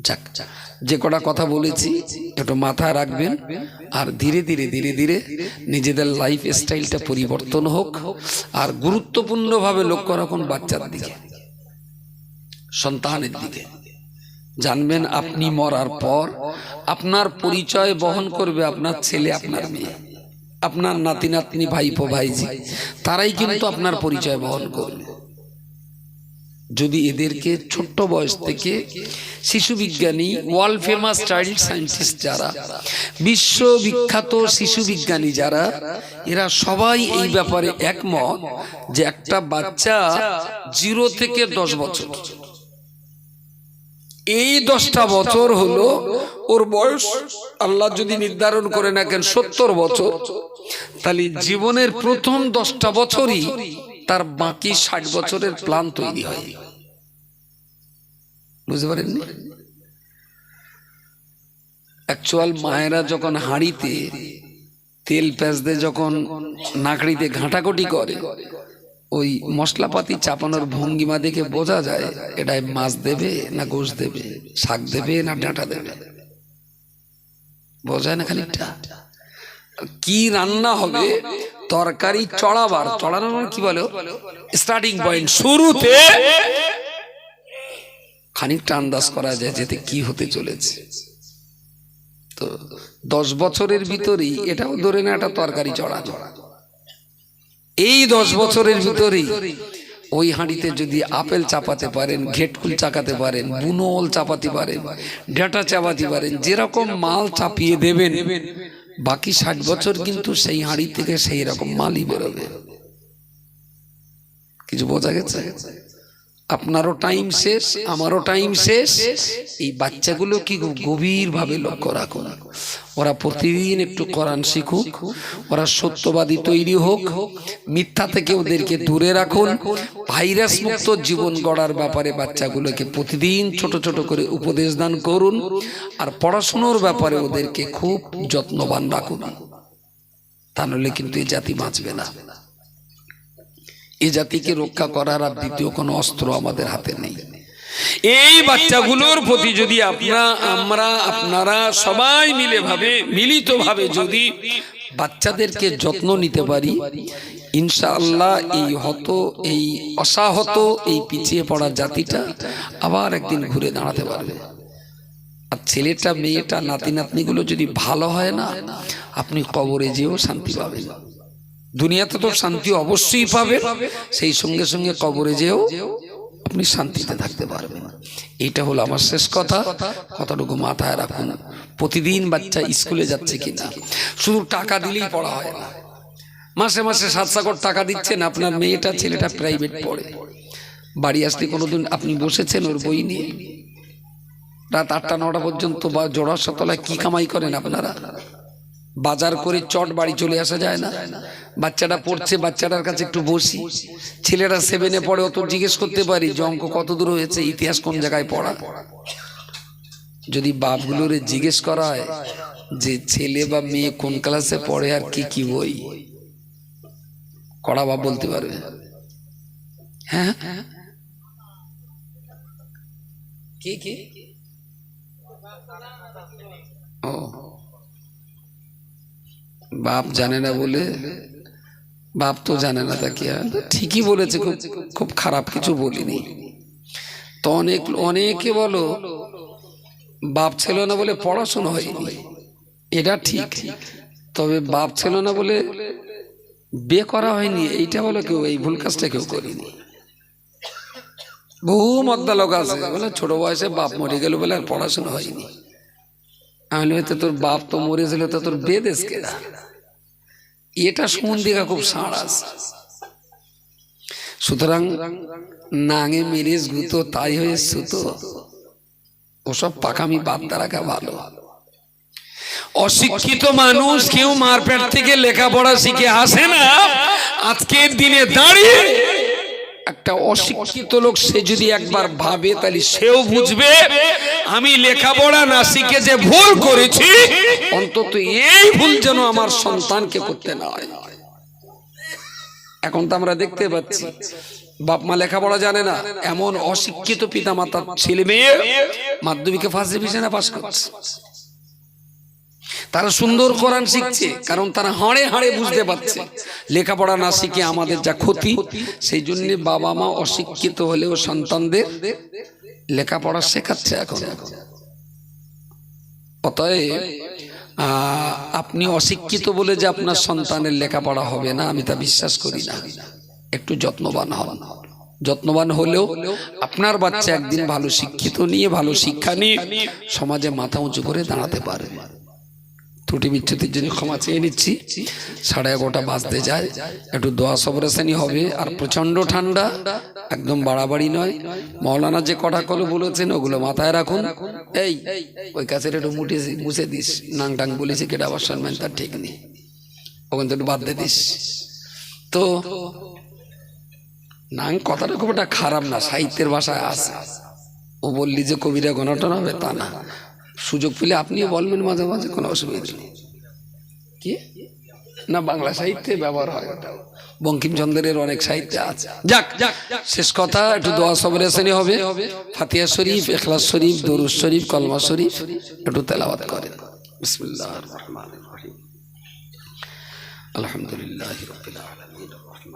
যাক যে কটা কথা বলেছি একটু মাথায় রাখবেন আর ধীরে ধীরে ধীরে ধীরে নিজেদের লাইফ স্টাইলটা পরিবর্তন হোক আর গুরুত্বপূর্ণভাবে লক্ষ্য রাখুন বাচ্চার দিকে। সন্তানের দিকে। জানবেন আপনি মরার পর আপনার পরিচয় বহন করবে আপনার ছেলে আপনার মেয়ে। আপনার নাতি নাতনি ভাইপো ভাইজি তারাই কিন্তু আপনার পরিচয় বহন করবে। যদি এদেরকে ছোট্ট বয়স থেকে শিশু বিজ্ঞানী ওয়ার্ল্ড ফেমাস চাইল্ড সায়েন্টিস্ট যারা বিশ্ববিখ্যাত শিশু বিজ্ঞানী যারা, এরা সবাই এই ব্যাপারে একমত যে একটা বাচ্চা জিরো থেকে দশ বছর। এই দশটা বছর হলো ওর বয়স, আল্লাহ যদি নির্ধারণ করে রাখেন সত্তর বছর, তাহলে জীবনের প্রথম দশটা বছরই তার বাকি ষাট বছরের প্ল্যান তৈরি হয়। বুঝতে পারেননি? অ্যাকচুয়াল মায়েরা যখন হাঁড়িতে তেল দিয়ে যখন নাকড়িতে ঘাঁটাঘুটি করে, ওই মশলাপাতি চাপানোর ভঙ্গিমা দেখে বোঝা যায় এটাই মাছ দেবে না গোশ দেবে, শাক দেবে না ডাঁটা দেবে। বোঝায় না খানিকটা? কি রান্না হবে তরকারি চড়াবার। চড়ানো মানে কি বলো? স্টার্টিং পয়েন্ট শুরুতে খানিকটা আন্দাজ করা যায় যেতে কি হতে চলেছে। তো দশ বছরের ভিতরেই এটাও ধরে না একটা তরকারি চড়ানো। এই দশ বছরের ভিতরেই ওই হাঁড়িতে যদি আপেল চাপাতে পারেন ঘেটকুল চাকাতে পারেন বুনোল চাপাতে পারেন ডেটা চাপাতে পারেন যেরকম মাল চাপিয়ে দেবেন বাকি ষাট বছর কিন্তু সেই হাঁড়ি থেকে সেই রকম মালই বেরোবে। কিছু বোঝা গেছে। আপনারও টাইম শেষ, আমারও টাইম শেষ। এই বাচ্চাগুলো কি গভীরভাবে লক্ষ্য রাখুন। ওরা প্রতিদিন একটু কোরআন শিখুক, ওরা সত্যবাদী তৈরি হোক, মিথ্যা থেকে ওদেরকে দূরে রাখুন ভাইরাস মুক্ত জীবন গড়ার ব্যাপারে বাচ্চাগুলোকে প্রতিদিন ছোট ছোট করে উপদেশ দান করুন, আর পড়াশুনোর ব্যাপারে ওদেরকে খুব যত্নবান রাখুন। তা নাহলে কিন্তু এই জাতি বাঁচবে না। এ জাতিকে রক্ষা করার আর দ্বিতীয় কোনো অস্ত্র আমাদের হাতে নেই। এই বাচ্চাগুলোর প্রতি যদি আপনারা আমরা, আপনারা সবাই মিলে ভাবে মিলিত ভাবে যদি বাচ্চাদেরকে যত্ন নিতে পারি, ইনশাআল্লাহ এই হত, এই অসাহত, এই পিছিয়ে পড়া জাতিটা আবার একদিন ঘুরে দাঁড়াতে পারবে। আর ছেলেটা, মেয়েটা নাতি নাতনিগুলো যদি ভালো হয় না, আপনি কবরে যেও শান্তি পাবেন। দুনিয়াতে তো শান্তি অবশ্যই পাবে সেই সঙ্গে সঙ্গে কবরে যেও আপনি শান্তিতে থাকতে পারবেন। এইটা হলো আমার শেষ কথা। কতটুকু মাথায় রাখুন প্রতিদিন বাচ্চা স্কুলে যাচ্ছে কিনা? শুধু টাকা দিলেই পড়া হয় না। মাসে মাসে সাত সাগর টাকা দিচ্ছেন আপনার মেয়েটা ছেলেটা প্রাইভেট পড়ে। বাড়ি আসলে কোনোদিন আপনি বসেছেন ওর বই নিয়ে? রাত আটটা নটা পর্যন্ত বা জোড়া তলায় কি কামাই করেন আপনারা? বাজার করে চট বাড়ি চলে আসা যায় না। বাচ্চাটা পড়ছে, বাচ্চাটার কাছে একটু বসি। ছেলেরা সেভেনে পড়ে, অত জিজ্ঞেস করতে পারি, যে অঙ্ক কত দূর হয়েছে, ইতিহাস কোন জায়গায় পড়া? যদি বাপগুলোরে জিজ্ঞেস করা হয়, যে ছেলে বা মেয়ে কোন ক্লাসে পড়ে আর কি কি বই? কড়া বাপ বলতে পারবে? হ্যাঁ? কি কি? ও। বাপ জানে না বলে বাপ তো জানে না তা কি? ঠিকই বলেছে খুব খুব খারাপ কিছু বলিনি। তো অনেক অনেকে বলো বাপ ছিল না বলে পড়াশোনা হয়নি। এটা ঠিক। তবে বাপ ছিল না বলে বিয়ে করা হয়নি। এইটা বলো কেউ এই ভুল কাজটা কেউ করিনি। বহু মদ্দা লোক আছে। বলে ছোট বয়সে বাপ মরে গেল বলে আর পড়াশোনা হয়নি। আমি তোর বাপ তো মরেছিল তো তোর বেদেশ কেনা এটা সম্বন্ধে খুব সাড় আছে। সুতরাং নাঙে মেরে গুতো তাই হয়ে সুতো, ওসব পাকামি বাদ রাখা ভালো। অশিক্ষিত মানুষ কেউ মারপেট থেকে লেখাপড়া শিখে আসে না। আজকের দিনে দাঁড়িয়ে একটা অশিক্ষিত লোক, সে যদি একবার ভাবে, তাহলে সেও বুঝবে, আমি লেখাপড়া না শিখে যে ভুল করেছি, অন্তত এই ভুল যেন আমার সন্তানকে করতে না হয়। এখন তো আমরা দেখতে পাচ্ছি, বাপ মা লেখাপড়া জানে না, এমন অশিক্ষিত পিতা মাতার ছেলে মেয়ে মাধ্যমিকে ফার্স্ট ডিভিশনে পাস করছে। তারা সুন্দর কোরআন শিখছে, কারণ তারা হাড়ে হাড়ে বুঝতে পারছে। লেখাপড়া না শিখে আমাদের যা ক্ষতি, সেই জন্য বাবা মা অশিক্ষিত হলেও সন্তানদের লেখাপড়া শেখাচ্ছে এখন। অতএব আপনি অশিক্ষিত বলে যে আপনার সন্তানের লেখাপড়া হবে না, আমি তা বিশ্বাস করি না। একটু যত্নবান হন। যত্নবান হলেও আপনার বাচ্চা একদিন ভালো শিক্ষিত নিয়ে, ভালো শিক্ষা নিয়ে সমাজে মাথা উঁচু করে দাঁড়াতে পারবে ত্রুটি বিচ্ছুতির জন্য ক্ষমা চেয়ে নিচ্ছি। সাড়ে এগারোটা বাজতে যায়। একটু দোয়া সবরেশানি হবে। আর প্রচণ্ড ঠান্ডা, একদম বাড়াবাড়ি নয়। মৌলানা যে কটা কলো বলেছেন, ওগুলো মাথায় রাখুন। এই, ওই কাছের একটু মুটে মুছে দিস। নাং টাং বলেছি কেটা আবার সম্মান তার ঠিক নেই। ওখান থেকে একটু বাদ দিয়ে দিস। তো, নাং কথাটা খুব একটা খারাপ না, সাহিত্যের ভাষায় আছে। ও বললি যে কবিরা গণটন হবে তা না। সুযোগ পেলে আপনিও বলবেন মাঝে মাঝে কোনো অসুবিধা নেই। কি? না বাংলা সাহিত্যে ব্যবহার হয় ওটাও বঙ্কিমচন্দ্রের অনেক সাহিত্যে আছে। যাক যাক শেষ কথা একটু দোয়া সবরে শ্রেণি হবে। ফাতিয়া শরীফ এখলাস শরীফ দরুদ শরীফ কলমা শরীফ একটু তেলাওয়াত করেন। রহিম। আলহামদুলিল্লাহ আলামিন রহিম।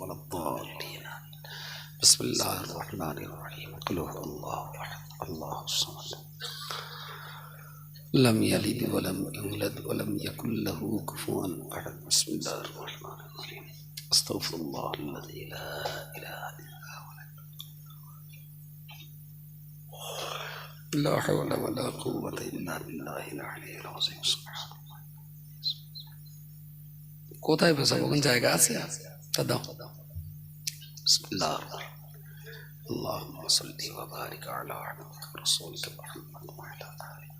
ولا الضالين. بسم الله الرحمن الرحيم. قل هو الله احد الله الصمد. لم يلد ولم يولد ولم يكن له كفوا أحد. بسم الله الرحمن الرحيم. أستغفر الله الذي لا إله إلا هو. لا حول ولا قوة إلا بالله العلي العظيم. سبحان الله. কোথায় বসাবো কোন জায়গা আছে তা দাও বিসমিল্লাহ اللهم صل وبارك على عبدك ورسولك محمد وعلى آله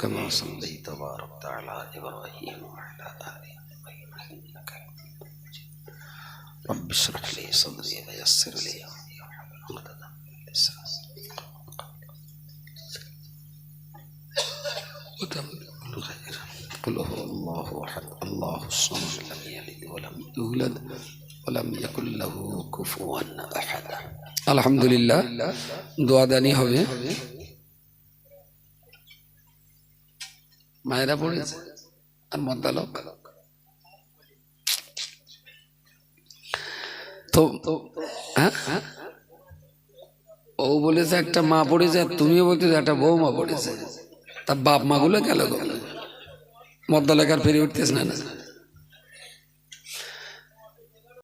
كما صليت وباركت على إبراهيم وعلى آل إبراهيم إنك حميد مجيد رب اشرح لي صدري ويسر لي أمري واحلل عقدة من لساني وتمن الخير قل هو الله احد الله الصمد لم يلد ولم يولد ولم يكن له كفوا احد আলহামদুলিল্লাহ দোয়া দানি হবে মায়েরা পড়েছে আর মদ্দালক তো হ্যাঁ হ্যাঁ ও বলেছে একটা মা পড়েছে আর তুমিও বলতেছো একটা বৌমা পড়েছে তা বাপ মাগুলো গেল গো মদ্দা লেখার ফেরি উঠতেছে না না।